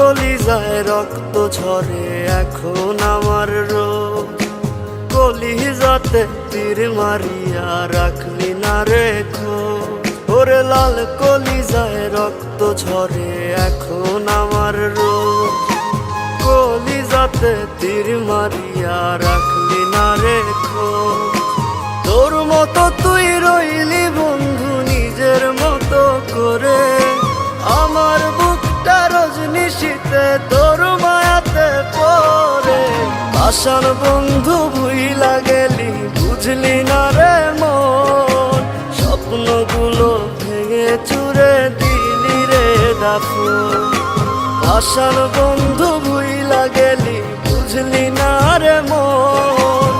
কলিজায় রক্ত ঝরে এখন আমার রোগ। কলিজাতে তীর মারিয়া রাখলি না রেখো ওরে লাল কলিজায় রক্ত ঝরে এখন আমার রোগ। কলিজাতে তীর মারিয়া রাখলি না রেখো তোর মতো তুই রইলি বন্ধু তোর মায়াতে পরে আসার বন্ধু ভুইলা গেলি, বুঝলি না রে মন। স্বপ্নগুলো ভেঙে চুরে দিলি রে দাফু আসার বন্ধু ভুইলা গেলি, বুঝলি না রে মন।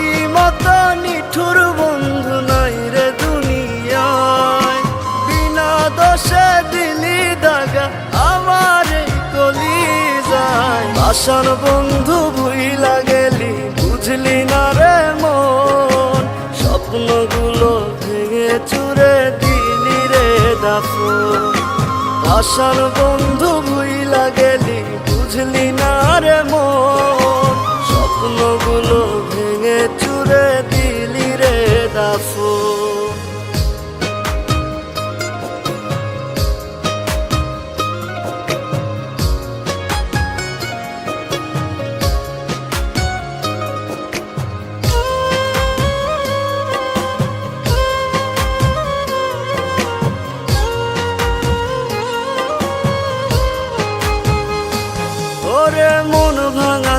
আসার বন্ধু ভুইলা গেলি, বুঝলি না রে মন। স্বপ্নগুলো ভেঙে চুরে দিলি রে দাফু আসার বন্ধু ভুইলা গেলি, বুঝলি না রে মন। স্বপ্নগুলো ভেঙে চুরে দিলি রে দাফু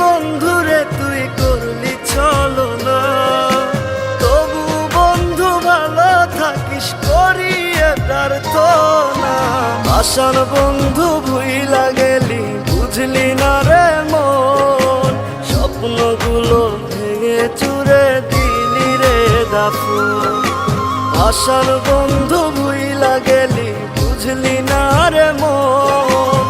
বন্ধুরে তুই করলি চলো না। তবু বন্ধু ভালো থাকিস, করিয়ে তার তো না আসার বন্ধু ভুইলা গেলি, বুঝলি না রে মন। স্বপ্নগুলো ভেঙে চুরে দিলি রে দাফু আসার বন্ধু ভুইলা গেলি, বুঝলি না রে মন।